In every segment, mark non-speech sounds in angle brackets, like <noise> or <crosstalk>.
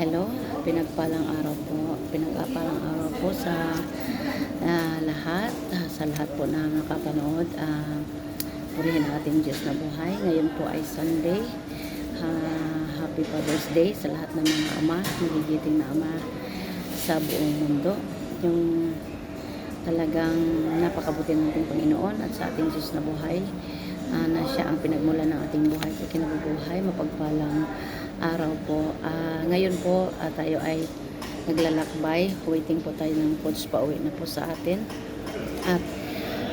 hello, pinagpalang araw po, pinagpalang araw po sa ah, lahat, ah, sa lahat po na nakapanood. Uh, purihin ang ating Diyos na buhay. Ngayon po ay Sunday. Ah, happy Father's Day sa lahat ng mga ama, magigiting na ama sa buong mundo. Yung talagang napakabuti ng ating Panginoon at sa ating Diyos na buhay ah, na siya ang pinagmula ng ating buhay sa kinabubuhay, mapagpalang araw po. Ah, ngayon po ah, tayo ay naglalakbay, waiting po tayo ng coach pa uwi na po sa atin. At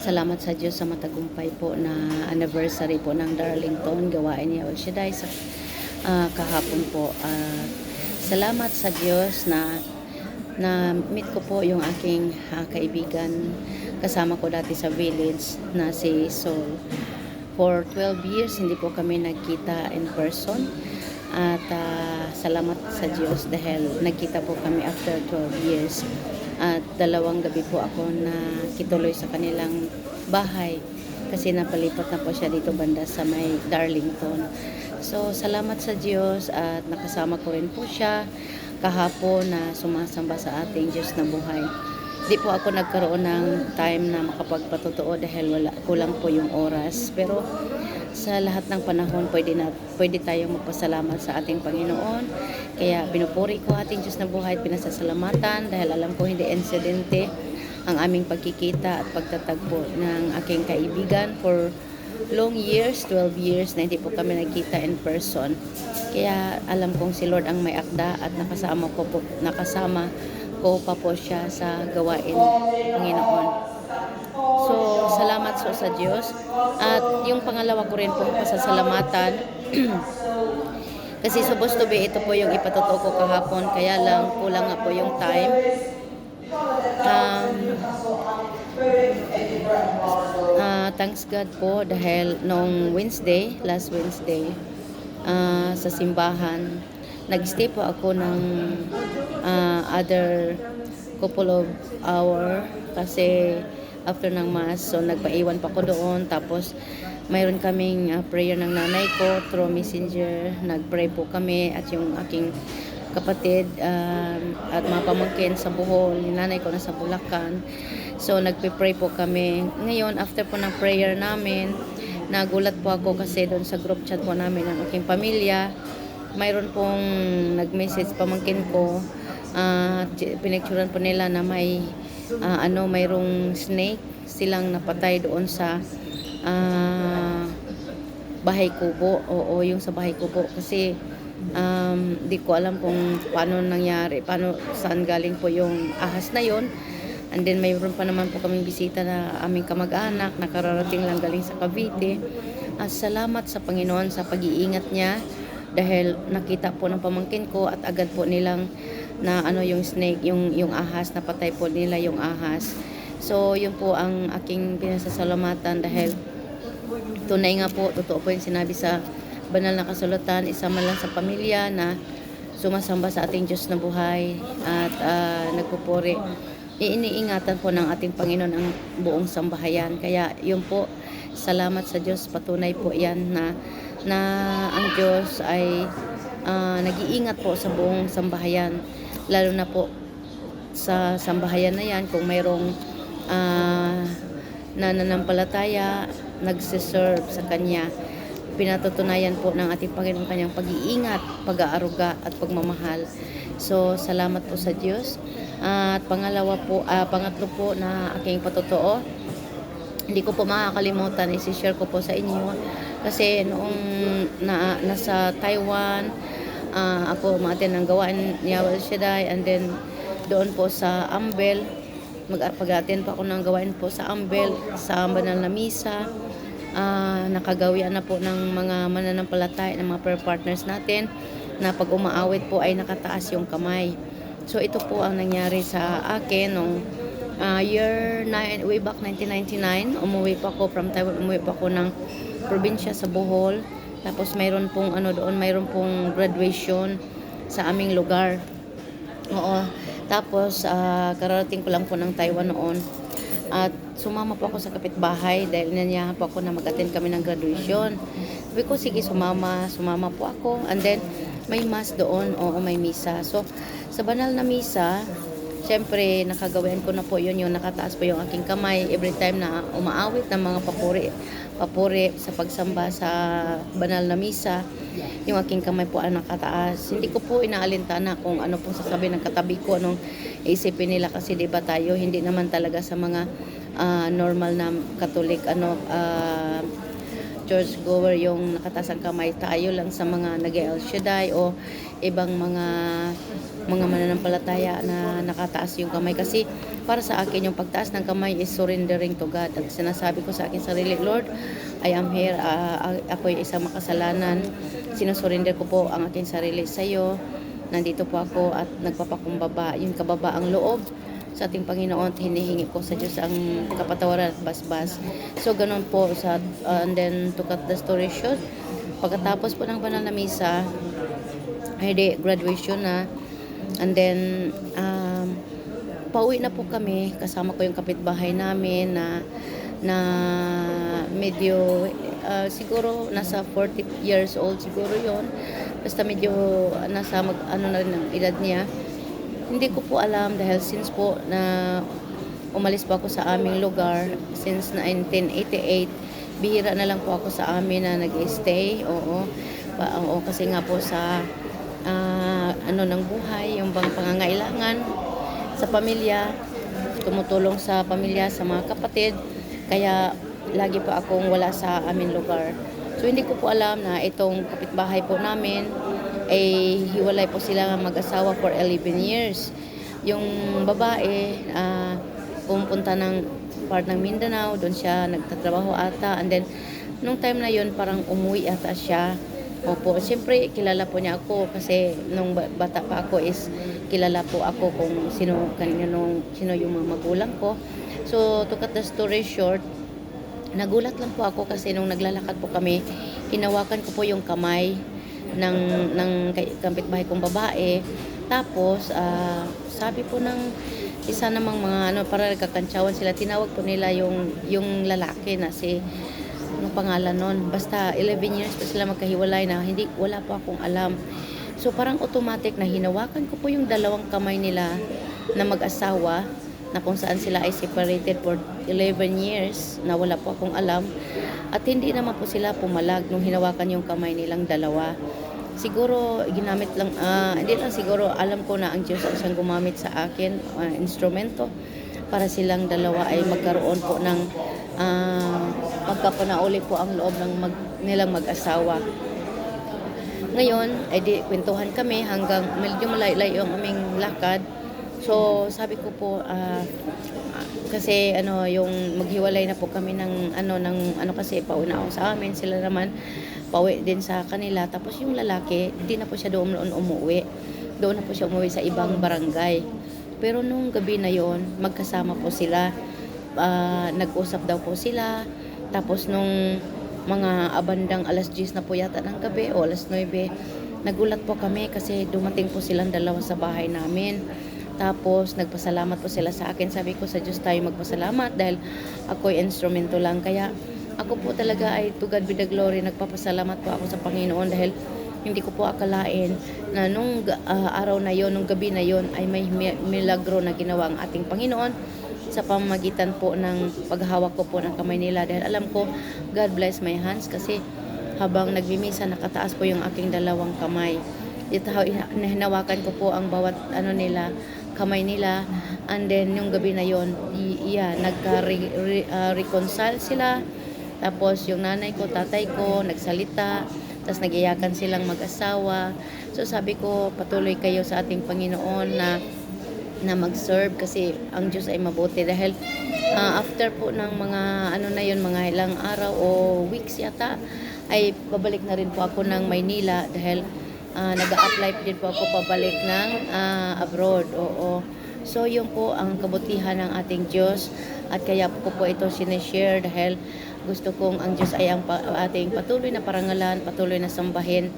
salamat sa Diyos sa matagumpay po na anniversary po ng Darlington, gawain niya El Shaddai sa ah, kahapon po. At salamat sa Diyos na na meet ko po yung aking ah, kaibigan kasama ko dati sa village na si Sol. For 12 years hindi po kami nagkita in person at ah, salamat sa Diyos dahil nagkita po kami after 12 years at dalawang gabi po ako na kituloy sa kanilang bahay kasi napalipat na po siya dito banda sa may Darlington. So, salamat sa Diyos at nakasama ko rin po siya kahapon na sumasamba sa ating Diyos na buhay. Di po ako nagkaroon ng time na makapagpatotoo dahil wala, kulang po yung oras. Pero sa lahat ng panahon, pwede, na, pwede tayong magpasalamat sa ating Panginoon. Kaya binupuri ko ating Diyos na buhay at pinasasalamatan dahil alam ko hindi insidente ang aming pagkikita at pagtatagpo ng aking kaibigan for long years, 12 years na hindi po kami nagkita in person. Kaya alam kong si Lord ang may akda at nakasama ko po, nakasama ko pa po siya sa gawain Panginoon. So, salamat so sa Diyos. At yung pangalawa ko rin po pasasalamatan <clears throat> kasi supposed to be ito po yung ipatuto ko kahapon kaya lang kulang nga po yung time. Um, Ah, thanks God po dahil noong Wednesday, last Wednesday, ah, sa simbahan, nag-stay po ako ng ah, other couple of hour kasi after ng mass, so nagpaiwan pa ko doon. Tapos, mayroon kaming ah, prayer ng nanay ko through messenger. Nag-pray po kami at yung aking kapatid um, at mga pamangkin sa Bohol, yung nanay ko nasa Bulacan. So, nagpe-pray po kami. Ngayon, after po ng prayer namin, nagulat po ako kasi doon sa group chat po namin ng aking pamilya, mayroon pong nag-message pamangkin ko, uh, pinicturean po nila na may ah, ano, mayroong snake silang napatay doon sa ah, bahay kubo. Oo, yung sa bahay kubo. Kasi um, di ko alam kung paano nangyari, paano saan galing po yung ahas na yon. And then mayroon pa naman po kaming bisita na aming kamag-anak, nakararating lang galing sa Cavite. At salamat sa Panginoon sa pag-iingat niya dahil nakita po ng pamangkin ko at agad po nilang na ano yung snake, yung yung ahas, napatay po nila yung ahas. So, yun po ang aking pinasasalamatan dahil tunay nga po, totoo po yung sinabi sa banal na kasulatan, isama lang sa pamilya na sumasamba sa ating Diyos na buhay at ah, nagpupuri. Iniingatan po ng ating Panginoon ang buong sambahayan. Kaya yun po, salamat sa Diyos. Patunay po yan na, na ang Diyos ay ah, nag-iingat po sa buong sambahayan. Lalo na po sa sambahayan na yan kung mayroong ah, nananampalataya, nagsiserve sa Kanya pinatutunayan po ng ating Panginoon kanyang pag-iingat, pag-aaruga at pagmamahal. So, salamat po sa Diyos. At pangalawa po, ah, pangatlo po na aking patotoo, hindi ko po makakalimutan, isi-share ko po sa inyo. Kasi noong na, nasa Taiwan, ah, ako umaten ng gawain ni Yawal Shaddai and then doon po sa Ambel, mag-pag-attend pa ako ng gawain po sa Ambel, sa banal na misa, ah, nakagawian na po ng mga mananampalataya, ng mga prayer partners natin, na pag umaawit po ay nakataas yung kamay. So ito po ang nangyari sa akin nung ah, year nine, way back 1999, umuwi pa ako from Taiwan, umuwi pa ako ng probinsya sa Bohol. Tapos mayroon pong ano doon, mayroon pong graduation sa aming lugar. Oo. Tapos ah, kararating ko lang po ng Taiwan noon. At sumama po ako sa kapitbahay dahil nanyahan po ako na mag-attend kami ng graduation. Sabi ko, sige, sumama. Sumama po ako. And then, may mass doon, oo, may misa. So, sa banal na misa, syempre, nakagawian ko na po yun, yung nakataas po yung aking kamay every time na umaawit ng mga papuri, papuri sa pagsamba sa banal na misa, yung aking kamay po ang nakataas. Hindi ko po inaalintana kung ano pong sasabihin ng katabi ko, anong isipin nila kasi di tayo, hindi naman talaga sa mga ah, normal na Katolik, ano, ah, church goer yung nakataas ang kamay tayo lang sa mga nag El Shaddai o ibang mga mga mananampalataya na nakataas yung kamay. Kasi para sa akin yung pagtaas ng kamay is surrendering to God. At sinasabi ko sa akin sarili Lord I am here. Ah, ako yung isang makasalanan. Sinusurrender ko po ang aking sarili sa iyo nandito po ako at nagpapakumbaba. Yung kababaang loob sa ating Panginoon at hinihingi ko sa Diyos ang kapatawaran at basbas. So, ganun po. Sa, uh, and then, to cut the story short, pagkatapos po ng banal na misa, ay di, graduation na. And then, um, pauwi na po kami. Kasama ko yung kapitbahay namin na na medyo uh, siguro nasa 40 years old siguro yon basta medyo nasa mag, ano na rin ang edad niya hindi ko po alam dahil since po na umalis po ako sa aming lugar since 1988 bihira na lang po ako sa amin na nag-stay oo. Pa, oo kasi nga po sa ah, ano ng buhay yung bang pangangailangan sa pamilya tumutulong sa pamilya sa mga kapatid. Kaya lagi po akong wala sa aming lugar. So hindi ko po alam na itong kapitbahay po namin ay hiwalay po sila mag-asawa for 11 years. Yung babae, ah, pumunta ng part ng Mindanao, doon siya nagtatrabaho ata. And then, nung time na yun, parang umuwi ata siya. Opo, siyempre kilala po niya ako kasi nung ba- bata pa ako is kilala po ako kung sino, kanino, sino yung mga magulang ko. So, to cut the story short, nagulat lang po ako kasi nung naglalakad po kami, hinawakan ko po yung kamay ng ng kapitbahay kong babae. Tapos ah, sabi po ng isa namang mga ano para nagkakantsawan sila, tinawag po nila yung yung lalaki na si ano pangalan nun. Basta 11 years pa sila magkahiwalay na hindi wala po akong alam. So parang automatic na hinawakan ko po yung dalawang kamay nila na mag-asawa na kung saan sila ay separated for 11 years na wala po akong alam. At hindi naman po sila pumalag nung hinawakan yung kamay nilang dalawa. Siguro ginamit lang ah, hindi lang siguro alam ko na ang Diyos ang siyang gumamit sa akin ah, instrumento para silang dalawa ay magkaroon po ng uh, magkapunauli po ang loob ng mag, nilang mag-asawa. Ngayon, ay di kwentuhan kami hanggang medyo malayo yung aming lakad. So, sabi ko po, ah, kasi ano, yung maghiwalay na po kami ng ano, ng ano kasi pauna ako sa amin. Sila naman, pauwi din sa kanila. Tapos yung lalaki, hindi na po siya doon noon umuwi. Doon na po siya umuwi sa ibang barangay. Pero nung gabi na yon magkasama po sila. Ah, nag-usap daw po sila. Tapos nung mga abandang alas 10 na po yata ng gabi o alas 9, nagulat po kami kasi dumating po silang dalawa sa bahay namin. Tapos nagpasalamat po sila sa akin. Sabi ko sa Diyos tayo magpasalamat dahil ako'y instrumento lang. Kaya ako po talaga ay to God be the glory. Nagpapasalamat po ako sa Panginoon dahil hindi ko po akalain na nung ah, araw na yon, nung gabi na yon ay may mi- milagro na ginawa ang ating Panginoon sa pamamagitan po ng paghawak ko po ng kamay nila dahil alam ko God bless my hands kasi habang nagmimisa nakataas po yung aking dalawang kamay ito hinawakan ko po ang bawat ano nila kamay nila. And then yung gabi na yon iya nagka re- reconcile sila. Tapos yung nanay ko tatay ko nagsalita. Tapos nagiyakan silang mag-asawa. So sabi ko patuloy kayo sa ating Panginoon na na mag-serve kasi ang Diyos ay mabuti. Dahil ah, after po ng mga ano na yun mga ilang araw o weeks yata ay babalik na rin po ako ng Maynila. Dahil ah, nag-a-apply din po ako pabalik ng ah, abroad oo. So yun po ang kabutihan ng ating Diyos. At kaya ko po ito sineshare dahil gusto kong ang Diyos ay ang pa- ating patuloy na parangalan, patuloy na sambahin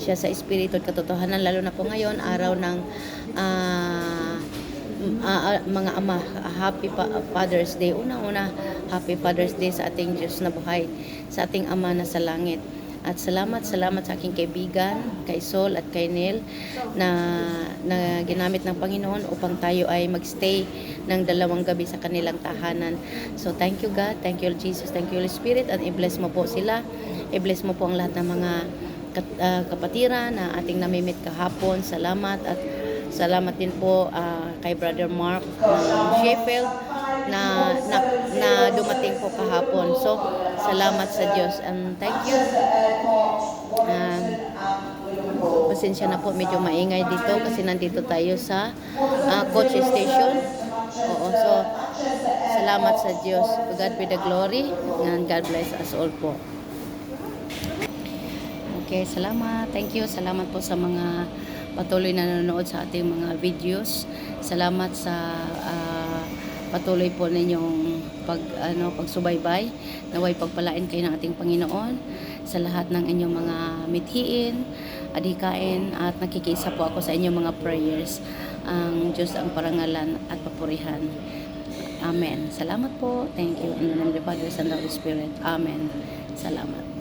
siya sa espiritu at katotohanan lalo na po ngayon araw ng ah, ah, mga ama happy Father's Day. Unang-una happy Father's Day sa ating Diyos na buhay sa ating ama na sa langit At salamat, salamat sa aking kaibigan, kay Sol at kay Neil na, na ginamit ng Panginoon upang tayo ay magstay ng dalawang gabi sa kanilang tahanan. So thank you God, thank you Jesus, thank you Holy Spirit at i-bless mo po sila. I-bless mo po ang lahat ng mga kat- ah, kapatiran na ating namimit kahapon. Salamat at salamat din po ah, kay Brother Mark ng Sheffield na, na, na dumating po kahapon. So, salamat sa Diyos. And thank you. Um, pasensya na po, medyo maingay dito kasi nandito tayo sa ah, coach station. Oo, so, salamat sa Diyos. God be the glory and God bless us all po. Okay, salamat. Thank you. Salamat po sa mga patuloy na nanonood sa ating mga videos. Salamat sa ah, patuloy po ninyong pag ano pagsubaybay. Naway pagpalain kayo ng ating Panginoon sa lahat ng inyong mga mithiin, adhikain at nakikisa po ako sa inyong mga prayers. Ang Diyos ang parangalan at papurihan. Amen. Salamat po. Thank you. In the name of the Father, Son, and Holy Spirit. Amen. Salamat.